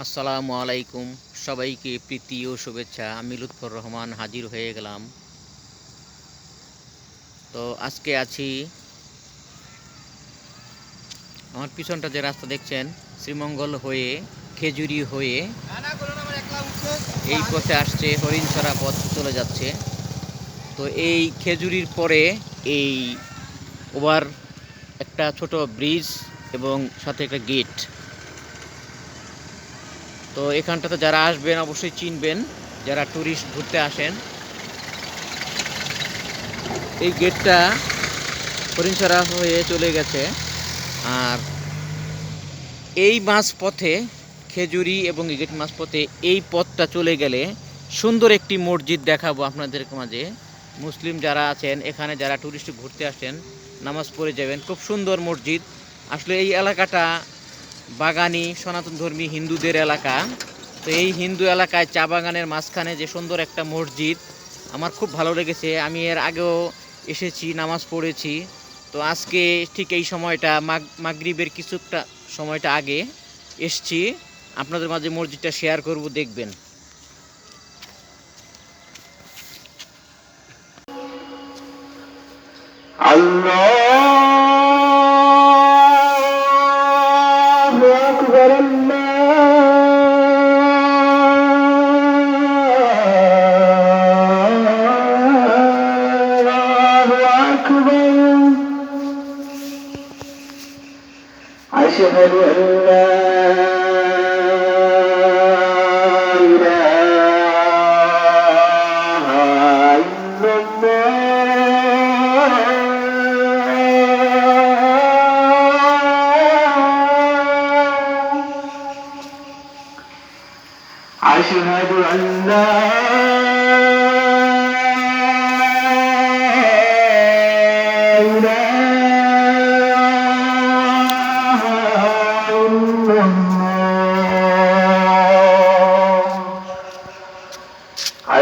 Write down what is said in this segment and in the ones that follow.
আসসালামু আলাইকুম। সবাইকে প্রীতি ও শুভেচ্ছা। আমি লুৎফর রহমান হাজির হয়ে গেলাম। তো আজকে আছি আমার পিছনটা যে রাস্তা দেখছেন, শ্রীমঙ্গল হয়ে, খেজুরি হয়ে, এই পথে আসছে, হরিণছড়া পথ চলে যাচ্ছে। তো এই খেজুরির পরে এই ওভার একটা ছোট ব্রিজ এবং সাথে একটা গেট। তো এখানটাতে যারা আসবেন অবশ্যই চিনবেন, যারা ট্যুরিস্ট ঘুরতে আসেন। এই গেটটা হরিণছড়া হয়ে চলে গেছে। আর এই মাছ পথে খেজুরি এবং গেট মাছ পথে এই পথটা চলে গেলে সুন্দর একটি মসজিদ দেখাবো আপনাদের মাঝে। মুসলিম যারা আছেন, এখানে যারা ট্যুরিস্ট ঘুরতে আসেন, নামাজ পড়ে যাবেন, খুব সুন্দর মসজিদ। আসলে এই এলাকাটা বাগানি সনাতন ধর্মী হিন্দুদের এলাকা। তো এই হিন্দু এলাকায় চা বাগানের মাঝখানে যে সুন্দর একটা মসজিদ, আমার খুব ভালো লেগেছে। আমি এর আগেও এসেছি, নামাজ পড়েছি। তো আজকে ঠিক এই সময়টা, মাগ মাগরীবের কিছুটা সময়টা আগে এসছি। আপনাদের মাঝে মসজিদটা শেয়ার করব, দেখবেন। আল্লাহ أشهد أن لا إله إلا الله أشهد أن لا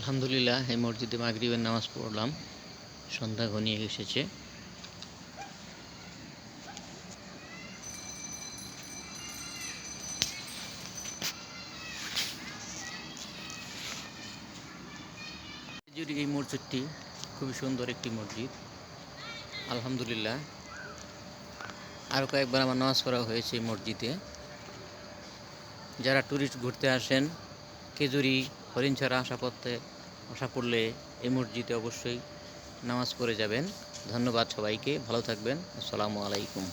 আলহামদুলিল্লাহ, এই মসজিদে মাগরিবের নামাজ পড়লাম। সন্ধ্যা ঘনিয়ে এসেছে। এই মসজিদটি খুবই সুন্দর একটি মসজিদ। আলহামদুলিল্লাহ। আরও কয়েকবার আমার নামাজ পড়া হয়েছে এই মসজিদে। যারা ট্যুরিস্ট ঘুরতে আসেন, খেজুরি হরিণছড়া আশা পথে আশা পড়লে এই মসজিদে অবশ্যই নামাজ পড়ে যাবেন। ধন্যবাদ সবাইকে, ভালো থাকবেন। আসসালামু আলাইকুম।